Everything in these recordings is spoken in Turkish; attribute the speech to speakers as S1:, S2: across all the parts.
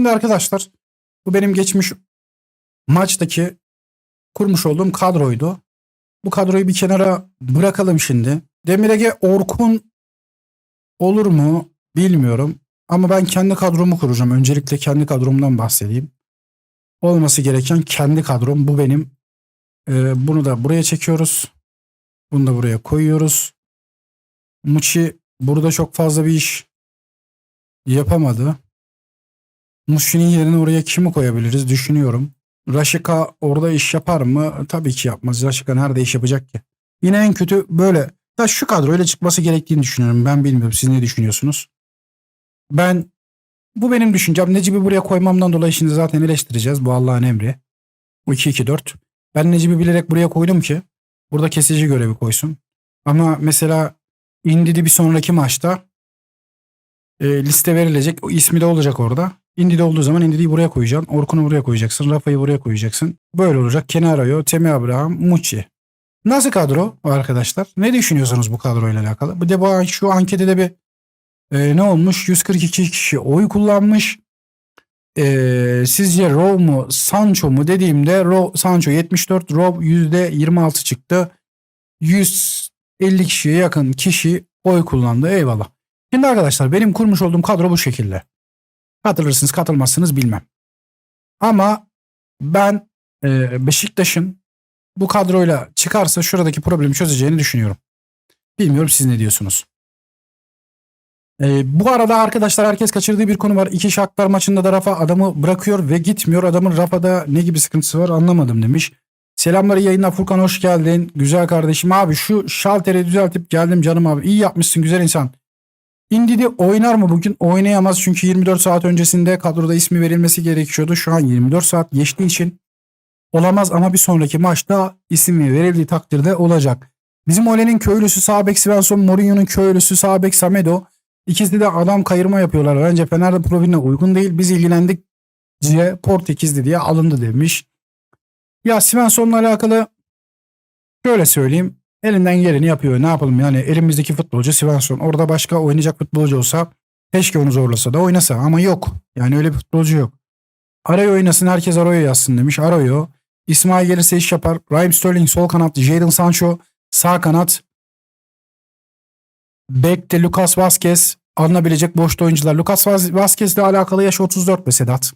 S1: Şimdi arkadaşlar bu benim geçmiş maçtaki kurmuş olduğum kadroydu. Bu kadroyu bir kenara bırakalım şimdi. Demirege Orkun olur mu bilmiyorum. Ama ben kendi kadromu kuracağım. Öncelikle kendi kadromdan bahsedeyim. Olması gereken kendi kadrom. Bu benim. Ee, bunu da buraya çekiyoruz. Bunu da buraya koyuyoruz. Muçi burada çok fazla bir iş yapamadı. Muçi'nin yerine oraya kimi koyabiliriz düşünüyorum. Raşika orada iş yapar mı? Tabii ki yapmaz. Raşika nerede iş yapacak ki? Yine en kötü böyle. Ya şu kadroyla çıkması gerektiğini düşünüyorum. Ben bilmiyorum. Siz ne düşünüyorsunuz? Ben bu benim düşüncem. Necip'i buraya koymamdan dolayı şimdi zaten eleştireceğiz. Bu Allah'ın emri. Bu 2-2-4. Ben Necip'i bilerek buraya koydum ki burada kesici görevi koysun. Ama mesela Indidi bir sonraki maçta e, liste verilecek. O ismi de olacak orada. Indidi olduğu zaman Indidi'yi buraya koyacaksın. Orkun'u buraya koyacaksın. Rafa'yı buraya koyacaksın. Böyle olacak. Kenarayo, Temi Abraham, Muçi. Nasıl kadro arkadaşlar? Ne düşünüyorsunuz bu kadroyla alakalı? Bir de bu şu ankete de bir e, ne olmuş? 142 kişi oy kullanmış. E, sizce Row mu Sancho mu dediğimde Row, Sancho 74 Row %26 çıktı. 150 kişiye yakın kişi oy kullandı. Eyvallah. Şimdi arkadaşlar benim kurmuş olduğum kadro bu şekilde. Katılırsınız katılmazsınız bilmem. Ama ben e, Beşiktaş'ın bu kadroyla çıkarsa şuradaki problemi çözeceğini düşünüyorum. Bilmiyorum siz ne diyorsunuz. Ee, bu arada arkadaşlar herkes kaçırdığı bir konu var. İki Shakhtar maçında da Rafa adamı bırakıyor ve gitmiyor. Adamın Rafa'da ne gibi sıkıntısı var anlamadım demiş. Selamları yayına Furkan hoş geldin. Güzel kardeşim abi şu şalteri düzeltip geldim canım abi. İyi yapmışsın güzel insan. Indidi oynar mı bugün? Oynayamaz çünkü 24 saat öncesinde kadroda ismi verilmesi gerekiyordu. Şu an 24 saat geçtiği için olamaz ama bir sonraki maçta ismi verildiği takdirde olacak. Bizim Ole'nin köylüsü Sabek Svensson, Mourinho'nun köylüsü Sabek Samedo. İkisi de adam kayırma yapıyorlar. Bence Fener'de profiline uygun değil. Biz ilgilendik diye Portekizli diye alındı demiş. Ya Svensson'la alakalı şöyle söyleyeyim. Elinden geleni yapıyor. Ne yapalım yani elimizdeki futbolcu Svensson. Orada başka oynayacak futbolcu olsa keşke onu zorlasa da oynasa ama yok. Yani öyle bir futbolcu yok. Arayı oynasın herkes Aray'ı yazsın demiş. Arayı. İsmail gelirse iş yapar. Raheem Sterling sol kanat. Jadon Sancho sağ kanat. Bek'te Lucas Vazquez alınabilecek boşta oyuncular. Lucas Vaz- Vazquez ile alakalı yaş 34 be Sedat.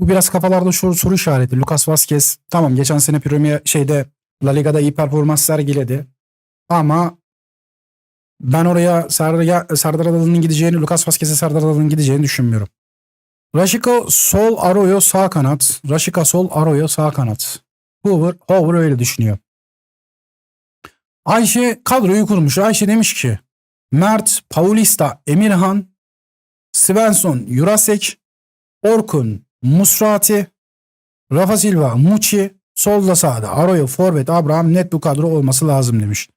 S1: Bu biraz kafalarda soru, soru işareti. Lucas Vazquez tamam geçen sene Premier şeyde La Liga'da iyi performans sergiledi. Ama ben oraya Serdar, Serdar Adalı'nın gideceğini, Lucas Vazquez'e Serdar Adalı'nın gideceğini düşünmüyorum. Rashika sol Arroyo sağ kanat. Rashika sol Arroyo sağ kanat. Hoover, Hoover öyle düşünüyor. Ayşe kadroyu kurmuş. Ayşe demiş ki Mert, Paulista, Emirhan, Svensson, Jurasek, Orkun, Musrati, Rafa Silva, Muçi, solda sağda Arroyo, Forvet, Abraham net bu kadro olması lazım demiş.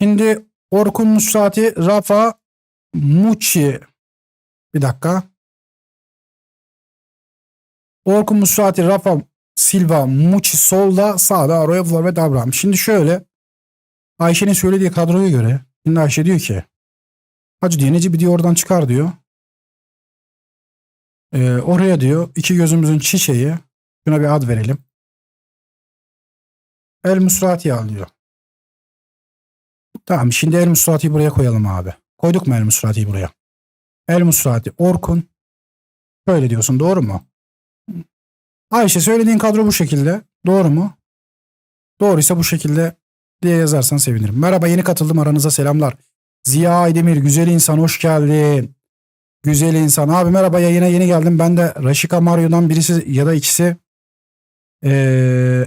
S1: Şimdi Orkun, Musrati, Rafa, Muçi bir dakika. Orkun, Musrati, Rafa, Silva, Muçi solda sağda Arroyo, Forvet, Abraham. Şimdi şöyle Ayşe'nin söylediği kadroya göre Şimdi Ayşe diyor ki Hacı diyor Necip'i diyor oradan çıkar diyor. Ee, oraya diyor iki gözümüzün çiçeği şuna bir ad verelim. El Musrati al diyor. Tamam şimdi El Musrati'yi buraya koyalım abi. Koyduk mu El Musrati'yi buraya? El Musrati, Orkun. Böyle diyorsun doğru mu? Ayşe söylediğin kadro bu şekilde. Doğru mu? Doğruysa bu şekilde diye yazarsan sevinirim. Merhaba yeni katıldım aranıza selamlar. Ziya Aydemir güzel insan hoş geldin. Güzel insan. Abi merhaba yayına yeni geldim. Ben de Raşika Mario'dan birisi ya da ikisi ee,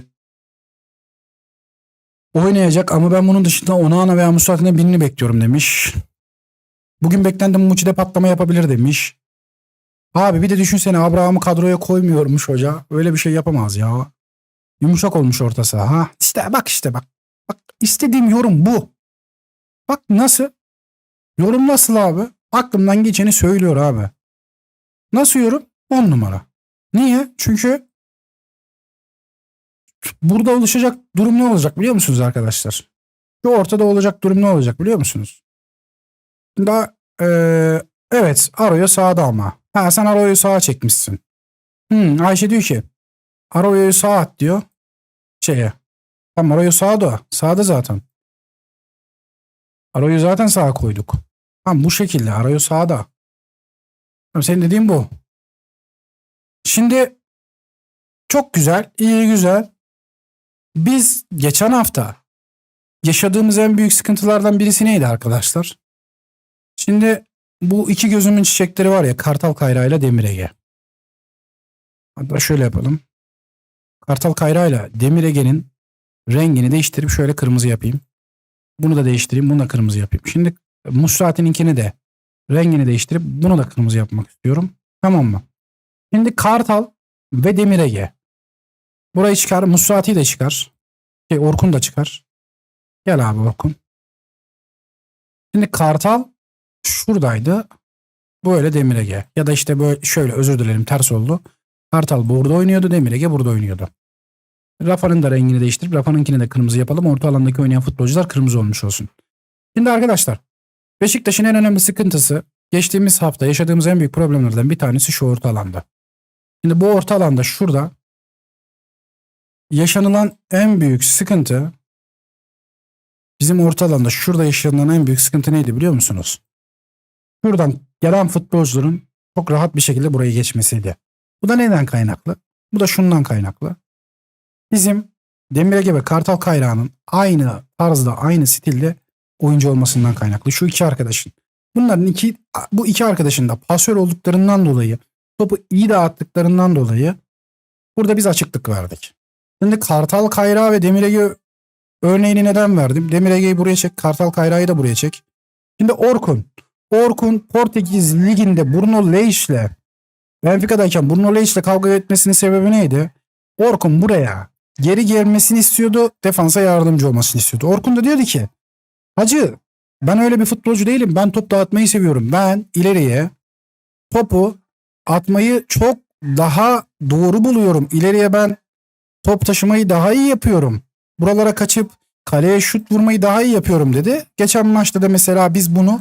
S1: oynayacak ama ben bunun dışında Onana veya Musrati'ne birini bekliyorum demiş. Bugün beklendim Muçi'de patlama yapabilir demiş. Abi bir de düşünsene Abraham'ı kadroya koymuyormuş hoca. Öyle bir şey yapamaz ya. Yumuşak olmuş ortası. Ha işte bak işte bak. Bak istediğim yorum bu. Bak nasıl? Yorum nasıl abi? Aklımdan geçeni söylüyor abi. Nasıl yorum? 10 numara. Niye? Çünkü burada oluşacak durum ne olacak biliyor musunuz arkadaşlar? Şu ortada olacak durum ne olacak biliyor musunuz? Da ee, evet arıyor sağda ama. Ha sen Arroyo'yu sağa çekmişsin. Hmm, Ayşe diyor ki Arroyo'yu sağa at diyor. Şeye. Tamam Arroyo sağda. Sağda zaten. Arroyo'yu zaten sağa koyduk. Tamam bu şekilde Arroyo sağda. Tamam, senin dediğin bu. Şimdi çok güzel, iyi güzel. Biz geçen hafta yaşadığımız en büyük sıkıntılardan birisi neydi arkadaşlar? Şimdi bu iki gözümün çiçekleri var ya Kartal Kayra ile Demir Ege. Hatta şöyle yapalım. Kartal Kayra ile Demir Ege'nin rengini değiştirip şöyle kırmızı yapayım. Bunu da değiştireyim, bunu da kırmızı yapayım. Şimdi Musrati'ninkini de rengini değiştirip bunu da kırmızı yapmak istiyorum. Tamam mı? Şimdi Kartal ve Demir Ege. Burayı çıkar, Musrati de çıkar. Şey, Orkun da çıkar. Gel abi Orkun. Şimdi Kartal şuradaydı. Böyle Demir Ege. Ya da işte böyle şöyle özür dilerim ters oldu. Kartal burada oynuyordu. Demir Ege burada oynuyordu. Rafa'nın da rengini değiştirip Rafa'nınkini de kırmızı yapalım. Orta alandaki oynayan futbolcular kırmızı olmuş olsun. Şimdi arkadaşlar Beşiktaş'ın en önemli sıkıntısı geçtiğimiz hafta yaşadığımız en büyük problemlerden bir tanesi şu orta alanda. Şimdi bu orta alanda şurada yaşanılan en büyük sıkıntı bizim orta alanda şurada yaşanılan en büyük sıkıntı neydi biliyor musunuz? Şuradan gelen futbolcuların çok rahat bir şekilde buraya geçmesiydi. Bu da neden kaynaklı? Bu da şundan kaynaklı. Bizim Demir Ege ve Kartal Kayrağı'nın aynı tarzda, aynı stilde oyuncu olmasından kaynaklı. Şu iki arkadaşın. Bunların iki, bu iki arkadaşın da pasör olduklarından dolayı, topu iyi dağıttıklarından dolayı burada biz açıklık verdik. Şimdi Kartal Kayrağı ve Demir Ege örneğini neden verdim? Demir Ege'yi buraya çek, Kartal Kayrağı'yı da buraya çek. Şimdi Orkun. Orkun Portekiz Ligi'nde Bruno Lage ile Benfica'dayken Bruno Lage ile kavga etmesinin sebebi neydi? Orkun buraya geri gelmesini istiyordu. Defansa yardımcı olmasını istiyordu. Orkun da diyordu ki Hacı ben öyle bir futbolcu değilim. Ben top dağıtmayı seviyorum. Ben ileriye topu atmayı çok daha doğru buluyorum. İleriye ben top taşımayı daha iyi yapıyorum. Buralara kaçıp kaleye şut vurmayı daha iyi yapıyorum dedi. Geçen maçta da mesela biz bunu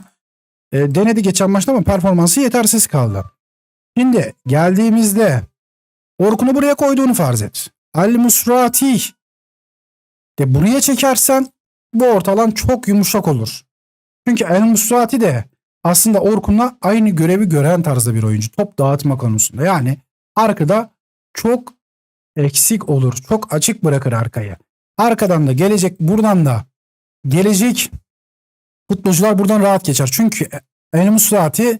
S1: e, denedi geçen maçta ama performansı yetersiz kaldı. Şimdi geldiğimizde Orkun'u buraya koyduğunu farz et. Ali Musrati de buraya çekersen bu ortalan çok yumuşak olur. Çünkü El Musrati de aslında Orkun'la aynı görevi gören tarzda bir oyuncu. Top dağıtma konusunda. Yani arkada çok eksik olur. Çok açık bırakır arkayı. Arkadan da gelecek buradan da gelecek futbolcular buradan rahat geçer. Çünkü El Musrati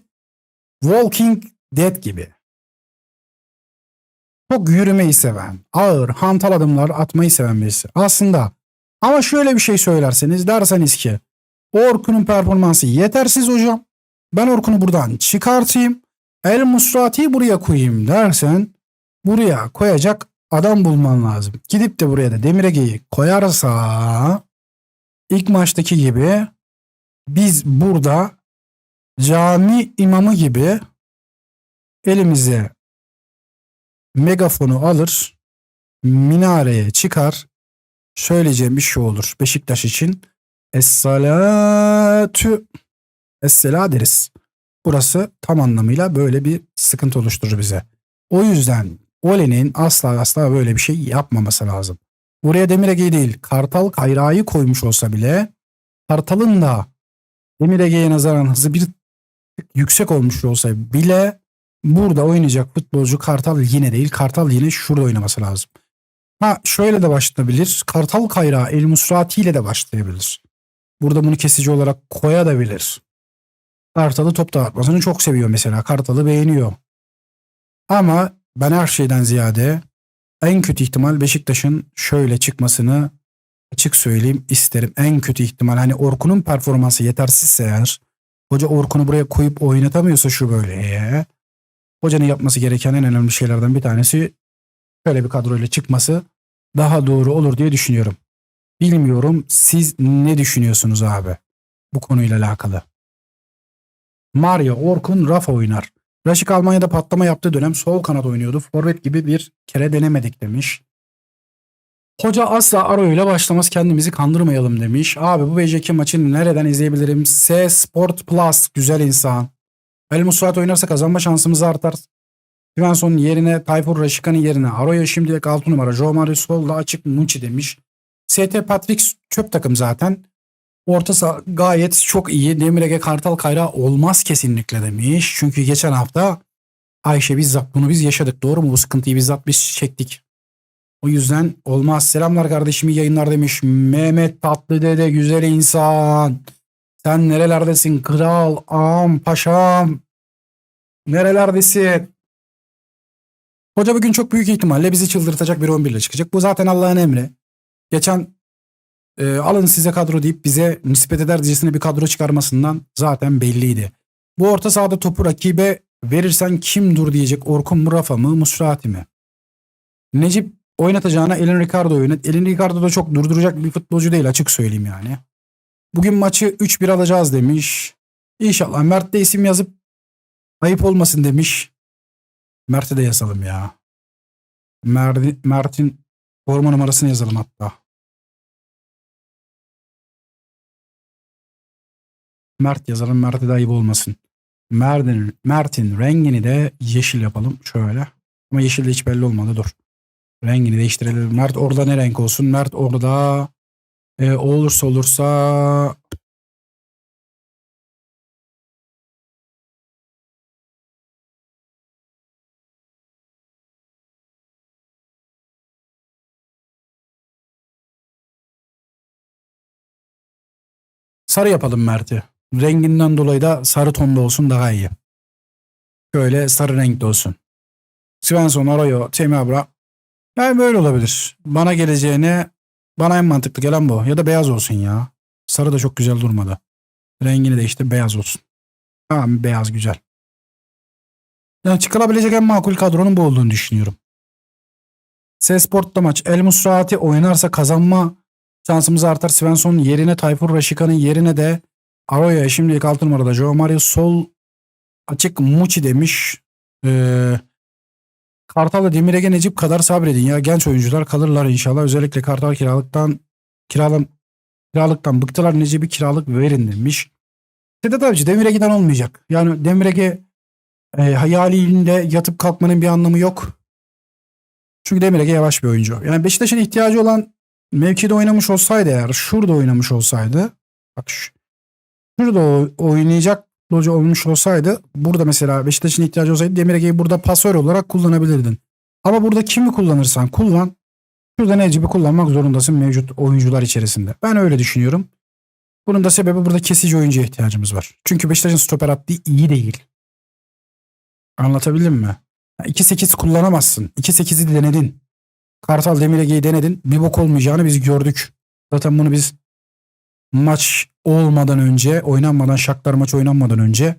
S1: Walking Dead gibi. Çok yürümeyi seven, ağır, hantal adımlar atmayı seven birisi. Aslında ama şöyle bir şey söylerseniz derseniz ki Orkun'un performansı yetersiz hocam. Ben Orkun'u buradan çıkartayım. El Musrati'yi buraya koyayım dersen buraya koyacak adam bulman lazım. Gidip de buraya da Demirege'yi koyarsa ilk maçtaki gibi biz burada cami imamı gibi elimize megafonu alır minareye çıkar söyleyeceğim bir şey olur Beşiktaş için. Es-salatu Es-sela deriz. Burası tam anlamıyla böyle bir sıkıntı oluşturur bize. O yüzden Ole'nin asla asla böyle bir şey yapmaması lazım. Buraya Demir Ege'yi değil Kartal Kayra'yı koymuş olsa bile Kartal'ın da Demir Ege'ye nazaran hızı bir yüksek olmuş olsa bile burada oynayacak futbolcu Kartal yine değil. Kartal yine şurada oynaması lazım. Ha şöyle de başlayabilir. Kartal Kayrağı El Musrati ile de başlayabilir. Burada bunu kesici olarak koyabilir. Kartal'ı top dağıtmasını çok seviyor mesela. Kartal'ı beğeniyor. Ama ben her şeyden ziyade en kötü ihtimal Beşiktaş'ın şöyle çıkmasını açık söyleyeyim isterim. En kötü ihtimal hani Orkun'un performansı yetersizse eğer hoca Orkun'u buraya koyup oynatamıyorsa şu böyle hocanın yapması gereken en önemli şeylerden bir tanesi böyle bir kadroyla çıkması daha doğru olur diye düşünüyorum. Bilmiyorum siz ne düşünüyorsunuz abi bu konuyla alakalı. Mario Orkun Rafa oynar. Raşik Almanya'da patlama yaptığı dönem sol kanat oynuyordu. Forvet gibi bir kere denemedik demiş. Hoca asla Aro ile başlamaz kendimizi kandırmayalım demiş. Abi bu BJK maçını nereden izleyebilirim? S Sport Plus güzel insan. El Musrat oynarsa kazanma şansımız artar. Svensson yerine Tayfur Raşikan'ın yerine Arroyo şimdilik 6 numara. Joe Mario Sol'da açık Munchi demiş. ST Patrick çöp takım zaten. Orta saha gayet çok iyi. Demirege Kartal Kayra olmaz kesinlikle demiş. Çünkü geçen hafta Ayşe bizzat bunu biz yaşadık. Doğru mu? Bu sıkıntıyı bizzat biz çektik. O yüzden olmaz. Selamlar kardeşim yayınlar demiş. Mehmet Tatlı Dede güzel insan. Sen nerelerdesin kral, ağam, paşam? Nerelerdesin? Hoca bugün çok büyük ihtimalle bizi çıldırtacak bir 11 ile çıkacak. Bu zaten Allah'ın emri. Geçen e, alın size kadro deyip bize nispet edercesine bir kadro çıkarmasından zaten belliydi. Bu orta sahada topu rakibe verirsen kim dur diyecek Orkun mu Rafa mı Musrati mi? Necip oynatacağına Elin Ricardo oynat. Elin Ricardo da çok durduracak bir futbolcu değil açık söyleyeyim yani. Bugün maçı 3-1 alacağız demiş. İnşallah Mert de isim yazıp ayıp olmasın demiş. Mert'e de yazalım ya. Mert'in forma numarasını yazalım hatta. Mert yazalım. Mert'e de ayıp olmasın. Mert'in, Mert'in rengini de yeşil yapalım. Şöyle. Ama yeşil de hiç belli olmadı. Dur. Rengini değiştirelim. Mert orada ne renk olsun? Mert orada e, olursa olursa sarı yapalım Mert'i. Renginden dolayı da sarı tonda olsun daha iyi. Şöyle sarı renkte olsun. Svensson, Arroyo, Temi Abra. Yani böyle olabilir. Bana geleceğine bana en mantıklı gelen bu. Ya da beyaz olsun ya. Sarı da çok güzel durmadı. Rengini de işte beyaz olsun. Tamam beyaz güzel. Yani çıkılabilecek en makul kadronun bu olduğunu düşünüyorum. Sesport'ta maç. El Musrati oynarsa kazanma şansımız artar. Svensson yerine Tayfur Raşika'nın yerine de Arroyo'ya şimdilik 6 numarada Joe Mario sol açık Muçi demiş. Ee, Kartal'la Demirege Necip kadar sabredin ya. Genç oyuncular kalırlar inşallah. Özellikle Kartal kiralıktan kiralam kiralıktan bıktılar Necip'i kiralık verin demiş. Sedat Avcı Demirege'den olmayacak. Yani Demirege e, hayalinde yatıp kalkmanın bir anlamı yok. Çünkü Demirege yavaş bir oyuncu. Yani Beşiktaş'ın ihtiyacı olan mevkide oynamış olsaydı eğer şurada oynamış olsaydı bak şu, şurada oynayacak futbolcu olmuş olsaydı burada mesela Beşiktaş'ın ihtiyacı olsaydı Demirege'yi burada pasör olarak kullanabilirdin. Ama burada kimi kullanırsan kullan şurada Necip'i kullanmak zorundasın mevcut oyuncular içerisinde. Ben öyle düşünüyorum. Bunun da sebebi burada kesici oyuncuya ihtiyacımız var. Çünkü Beşiktaş'ın stoper hattı iyi değil. Anlatabildim mi? 2-8 kullanamazsın. 2-8'i denedin. Kartal Demirege'yi denedin. Bir bok olmayacağını biz gördük. Zaten bunu biz maç olmadan önce, oynanmadan, Shakhtar maçı oynanmadan önce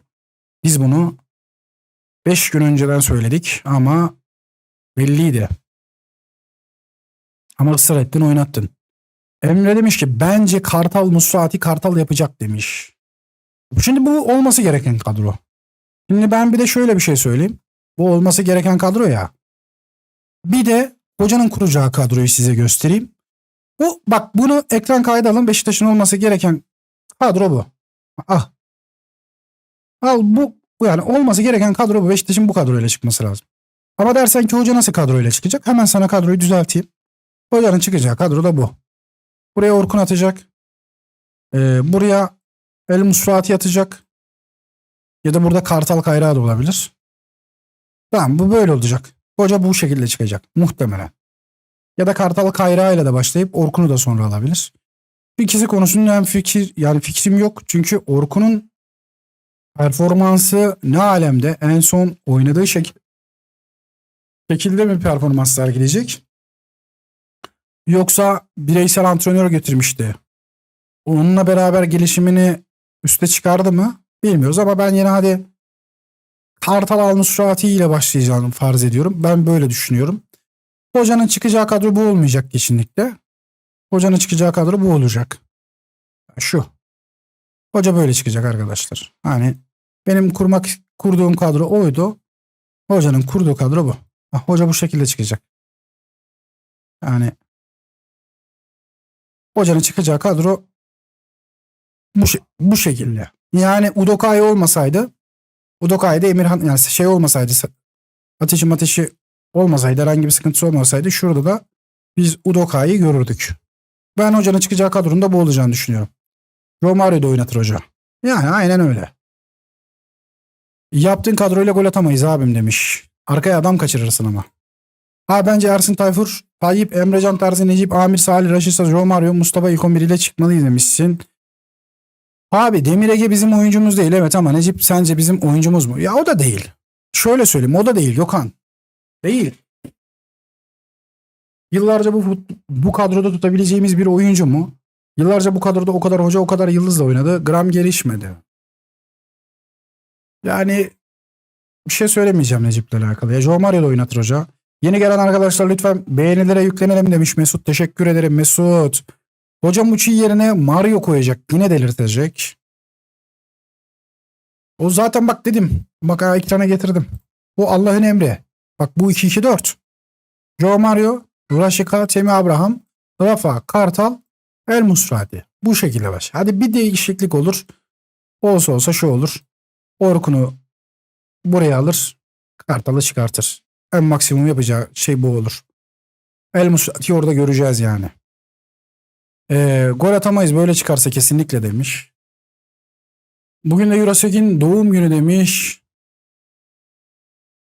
S1: biz bunu 5 gün önceden söyledik ama belliydi. Ama ısrar ettin oynattın. Emre demiş ki bence Kartal Musrati Kartal yapacak demiş. Şimdi bu olması gereken kadro. Şimdi ben bir de şöyle bir şey söyleyeyim. Bu olması gereken kadro ya. Bir de hocanın kuracağı kadroyu size göstereyim. Bu bak bunu ekran kaydı alın. Beşiktaş'ın olması gereken kadro bu. Ah. Al bu yani olması gereken kadro bu. Beşiktaş'ın bu kadroyla çıkması lazım. Ama dersen ki hoca nasıl kadroyla çıkacak? Hemen sana kadroyu düzelteyim. Hocanın çıkacağı kadro da bu. Buraya Orkun atacak. Ee, buraya El Musrati atacak. Ya da burada Kartal Kayrağı da olabilir. Tamam bu böyle olacak. Hoca bu şekilde çıkacak. Muhtemelen. Ya da Kartal Kayrağı ile de başlayıp Orkun'u da sonra alabilir. İkisi konusunda hem fikir yani fikrim yok. Çünkü Orkun'un performansı ne alemde en son oynadığı şekil şekilde mi performans sergileyecek? Yoksa bireysel antrenör getirmişti. Onunla beraber gelişimini üste çıkardı mı? Bilmiyoruz ama ben yine hadi Kartal Al-Nusrati ile başlayacağını farz ediyorum. Ben böyle düşünüyorum. Hocanın çıkacağı kadro bu olmayacak kesinlikle. Hocanın çıkacağı kadro bu olacak. Şu. Hoca böyle çıkacak arkadaşlar. Hani benim kurmak kurduğum kadro oydu. Hocanın kurduğu kadro bu. Ha, Hoca bu şekilde çıkacak. Yani hocanın çıkacağı kadro bu, bu şekilde. Yani Udokai olmasaydı Udokay'da Emirhan yani şey olmasaydı ateşi ateşi olmasaydı herhangi bir sıkıntısı olmasaydı şurada da biz Udokay'ı görürdük. Ben hocanın çıkacağı kadronun da bu olacağını düşünüyorum. Romario'yu da oynatır hoca. Yani aynen öyle. Yaptığın kadroyla gol atamayız abim demiş. Arkaya adam kaçırırsın ama. Ha bence Ersin Tayfur, Tayyip, Emrecan Terzi, Necip, Amir, Salih, Raşit Saz, Romario, Mustafa ilk 11 ile çıkmalıyız demişsin. Abi Demir Ege bizim oyuncumuz değil evet ama Necip sence bizim oyuncumuz mu? Ya o da değil. Şöyle söyleyeyim o da değil Gökhan. Değil. Yıllarca bu bu kadroda tutabileceğimiz bir oyuncu mu? Yıllarca bu kadroda o kadar hoca o kadar yıldızla oynadı. Gram gelişmedi. Yani bir şey söylemeyeceğim Necip'le alakalı. Ya Joe Mario'da oynatır hoca. Yeni gelen arkadaşlar lütfen beğenilere yüklenelim demiş Mesut. Teşekkür ederim Mesut. Hocam Uçi yerine Mario koyacak. Yine delirtecek. O zaten bak dedim. Bak ha, ekrana getirdim. Bu Allah'ın emri. Bak bu 2-2-4. Joe Mario, Rashika, Temi Abraham, Rafa, Kartal, El Musrati. Bu şekilde baş. Hadi bir değişiklik olur. Olsa olsa şu olur. Orkun'u buraya alır. Kartal'ı çıkartır. En maksimum yapacağı şey bu olur. El Musrati'yi orada göreceğiz yani. Ee, gol atamayız böyle çıkarsa kesinlikle demiş. Bugün de Jurasek'in doğum günü demiş.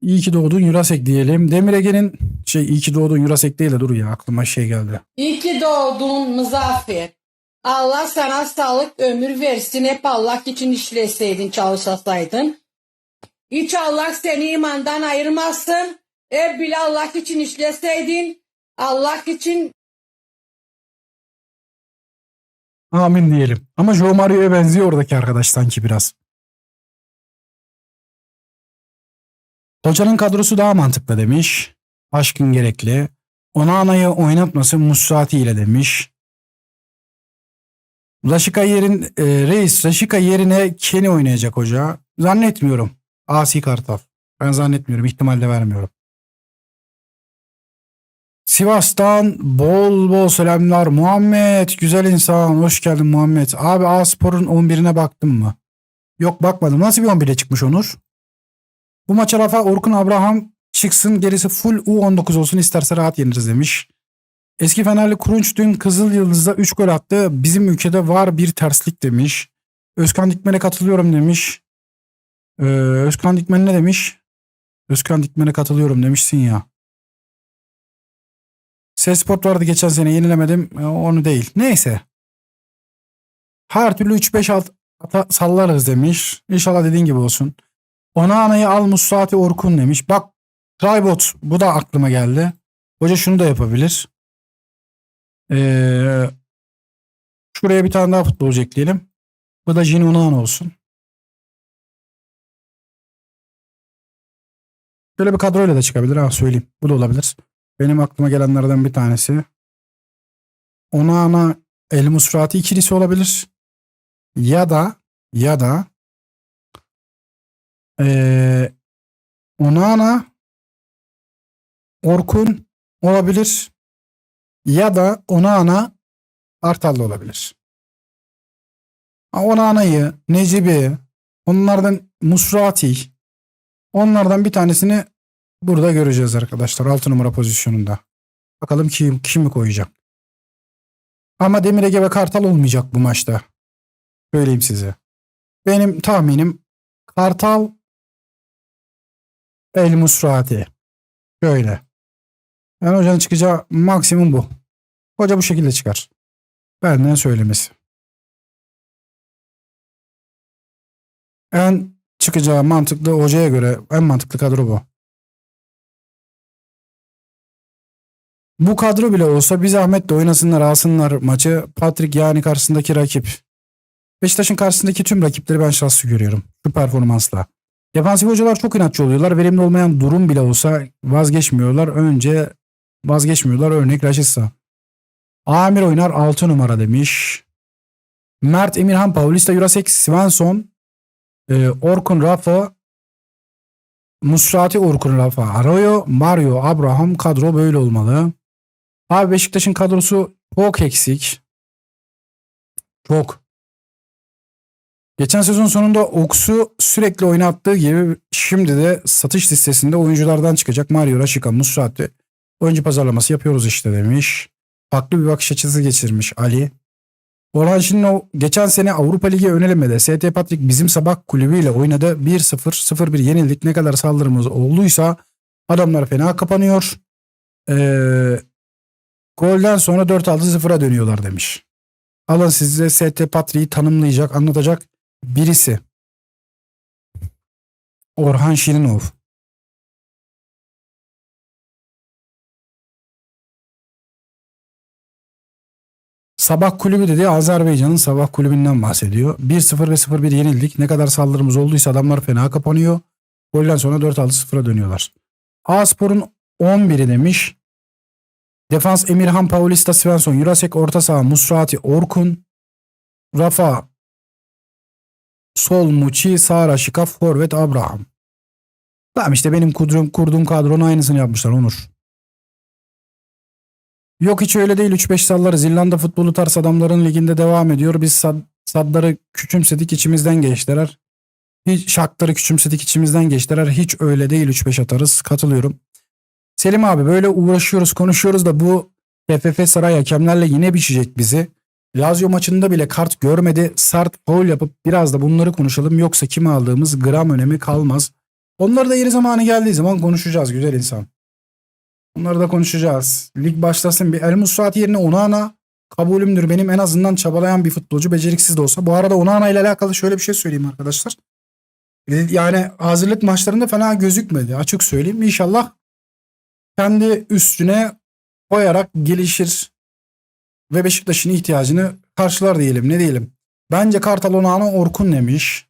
S1: İyi ki doğdun Jurasek diyelim. Demir Ege'nin şey iyi ki doğdun Jurasek değil de dur ya aklıma şey geldi.
S2: İyi ki doğdun Muzaffer. Allah sana sağlık ömür versin. Hep Allah için işleseydin, çalışasaydın. Hiç Allah seni imandan ayırmasın. Hep bile Allah için işleseydin. Allah için
S1: Amin diyelim. Ama Joe Mario'ya benziyor oradaki arkadaş sanki biraz. Hocanın kadrosu daha mantıklı demiş. Aşkın gerekli. Ona anayı oynatması Musrati ile demiş. Raşika yerin e, reis Raşika yerine Kenny oynayacak hoca. Zannetmiyorum. Asi Kartal. Ben zannetmiyorum. ihtimal de vermiyorum. Sivas'tan bol bol selamlar. Muhammed güzel insan. Hoş geldin Muhammed. Abi A-Spor'un 11'ine baktın mı? Yok bakmadım. Nasıl bir 11'e çıkmış Onur? Bu maça Rafa Orkun Abraham çıksın gerisi full U19 olsun isterse rahat yeniriz demiş. Eski Fenerli Kurunç dün Kızıl Yıldız'da 3 gol attı. Bizim ülkede var bir terslik demiş. Özkan Dikmen'e katılıyorum demiş. Ee, Özkan Dikmen ne demiş? Özkan Dikmen'e katılıyorum demişsin ya. Sesport vardı geçen sene yenilemedim. E, Onu değil. Neyse. Her türlü 3-5 alt sallarız demiş. İnşallah dediğin gibi olsun. Ona anayı al Musrati Orkun demiş. Bak Tribot bu da aklıma geldi. Hoca şunu da yapabilir. Ee, şuraya bir tane daha futbolcu ekleyelim. Bu da Jin Unan olsun. Böyle bir kadroyla da çıkabilir ha söyleyeyim. Bu da olabilir. Benim aklıma gelenlerden bir tanesi. Ona ana El Musrati ikilisi olabilir. Ya da ya da eee ona ana Orkun olabilir. Ya da ona ana Artal'da olabilir. Ha, Ona anayı, Necip'i, onlardan Musrati, onlardan bir tanesini burada göreceğiz arkadaşlar 6 numara pozisyonunda. Bakalım kim kimi koyacak. Ama Demir Ege ve Kartal olmayacak bu maçta. Söyleyeyim size. Benim tahminim Kartal El Musrati. Şöyle. Yani hocanın çıkacağı maksimum bu. Hoca bu şekilde çıkar. Benden söylemesi. En çıkacağı mantıklı hocaya göre en mantıklı kadro bu. Bu kadro bile olsa bir zahmet de oynasınlar alsınlar maçı. Patrick yani karşısındaki rakip. Beşiktaş'ın karşısındaki tüm rakipleri ben şanslı görüyorum. Şu performansla. Defansif hocalar çok inatçı oluyorlar. Verimli olmayan durum bile olsa vazgeçmiyorlar. Önce vazgeçmiyorlar. Örnek Raşitsa. Amir oynar 6 numara demiş. Mert Emirhan Paulista Jurasek Svensson e, Orkun Rafa Musrati Orkun Rafa Arroyo Mario Abraham kadro böyle olmalı. Abi Beşiktaş'ın kadrosu çok eksik. Çok. Geçen sezon sonunda Oks'u sürekli oynattığı gibi şimdi de satış listesinde oyunculardan çıkacak Mario Rashica, Musrati oyuncu pazarlaması yapıyoruz işte demiş. Farklı bir bakış açısı geçirmiş Ali. Orhan geçen sene Avrupa Ligi önerilmede ST Patrick bizim sabah kulübüyle oynadı. 1-0 0-1 yenildik. Ne kadar saldırımız olduysa adamlar fena kapanıyor. Ee, golden sonra 4-6-0'a dönüyorlar demiş. Alın size ST Patrick'i tanımlayacak, anlatacak birisi. Orhan Şirinov. Sabah kulübü dedi Azerbaycan'ın sabah kulübünden bahsediyor. 1-0 ve 0-1 yenildik. Ne kadar saldırımız olduysa adamlar fena kapanıyor. Golden sonra 4-6-0'a dönüyorlar. A-Spor'un 11'i demiş. Defans Emirhan Paulista Svensson, Jurasek orta saha Musrati Orkun, Rafa Sol Muçi, sağ Raşika, Forvet Abraham. Tamam işte benim kurduğum, kurduğum kadronun aynısını yapmışlar Onur. Yok hiç öyle değil 3-5 salları Zillanda futbolu tarz adamların liginde devam ediyor. Biz sad, sadları küçümsedik içimizden geçtiler. Hiç şakları küçümsedik içimizden geçtiler. Hiç öyle değil 3-5 atarız. Katılıyorum. Selim abi böyle uğraşıyoruz konuşuyoruz da bu TFF Saray hakemlerle yine biçecek bizi. Lazio maçında bile kart görmedi. Sert foul yapıp biraz da bunları konuşalım. Yoksa kim aldığımız gram önemi kalmaz. Onları da yeri zamanı geldiği zaman konuşacağız güzel insan. Onları da konuşacağız. Lig başlasın bir El Musrat yerine Onana kabulümdür. Benim en azından çabalayan bir futbolcu beceriksiz de olsa. Bu arada Onana ile alakalı şöyle bir şey söyleyeyim arkadaşlar. Yani hazırlık maçlarında fena gözükmedi. Açık söyleyeyim. İnşallah kendi üstüne koyarak gelişir ve Beşiktaş'ın ihtiyacını karşılar diyelim. Ne diyelim? Bence Kartal Onana Orkun demiş.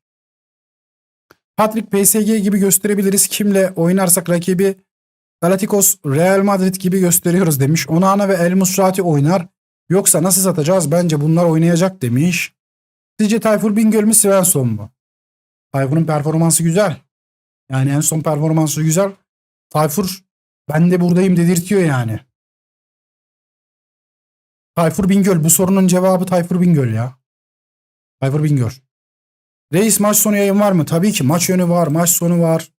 S1: Patrick PSG gibi gösterebiliriz. Kimle oynarsak rakibi Galacticos Real Madrid gibi gösteriyoruz demiş. Onana ve El Musrati oynar. Yoksa nasıl satacağız? Bence bunlar oynayacak demiş. Sizce Tayfur Bingöl mü Svensson mu? Tayfur'un performansı güzel. Yani en son performansı güzel. Tayfur ben de buradayım dedirtiyor yani. Tayfur Bingöl. Bu sorunun cevabı Tayfur Bingöl ya. Tayfur Bingöl. Reis maç sonu yayın var mı? Tabii ki maç yönü var, maç sonu var.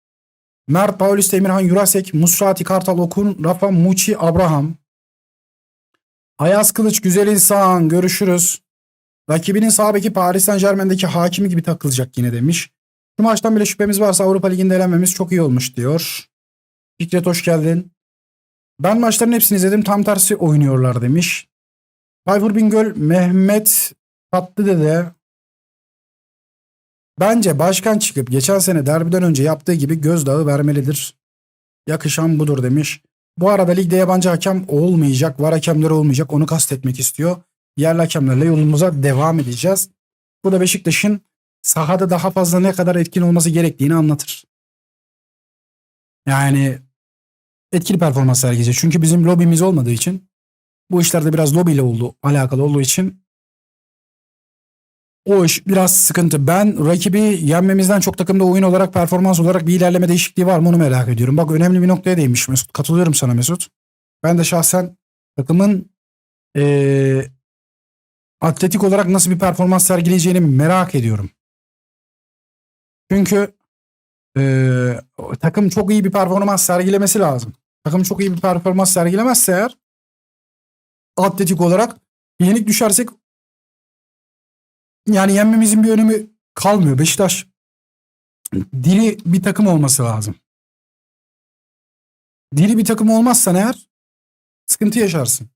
S1: Mert Paulista Emirhan Yurasek, Musrati Kartal Okun, Rafa Muçi Abraham. Ayaz Kılıç güzel insan görüşürüz. Rakibinin sağ beki Paris Saint Germain'deki hakimi gibi takılacak yine demiş. Şu maçtan bile şüphemiz varsa Avrupa Ligi'nde elenmemiz çok iyi olmuş diyor. Fikret hoş geldin. Ben maçların hepsini izledim tam tersi oynuyorlar demiş. Tayfur Bingöl, Mehmet Tatlıdede bence başkan çıkıp geçen sene derbiden önce yaptığı gibi gözdağı vermelidir. Yakışan budur demiş. Bu arada ligde yabancı hakem olmayacak, var hakemleri olmayacak onu kastetmek istiyor. Yerli hakemlerle yolumuza devam edeceğiz. Bu da Beşiktaş'ın sahada daha fazla ne kadar etkin olması gerektiğini anlatır. Yani etkili performans sergileyecek. Çünkü bizim lobimiz olmadığı için bu işlerde biraz lobiyle oldu, alakalı olduğu için o iş biraz sıkıntı. Ben rakibi yenmemizden çok takımda oyun olarak performans olarak bir ilerleme değişikliği var mı onu merak ediyorum. Bak önemli bir noktaya değinmiş Mesut. Katılıyorum sana Mesut. Ben de şahsen takımın eee, atletik olarak nasıl bir performans sergileyeceğini merak ediyorum. Çünkü eee, takım çok iyi bir performans sergilemesi lazım. Takım çok iyi bir performans sergilemezse eğer atletik olarak yenik düşersek yani yenmemizin bir önemi kalmıyor. Beşiktaş diri bir takım olması lazım. Diri bir takım olmazsan eğer sıkıntı yaşarsın.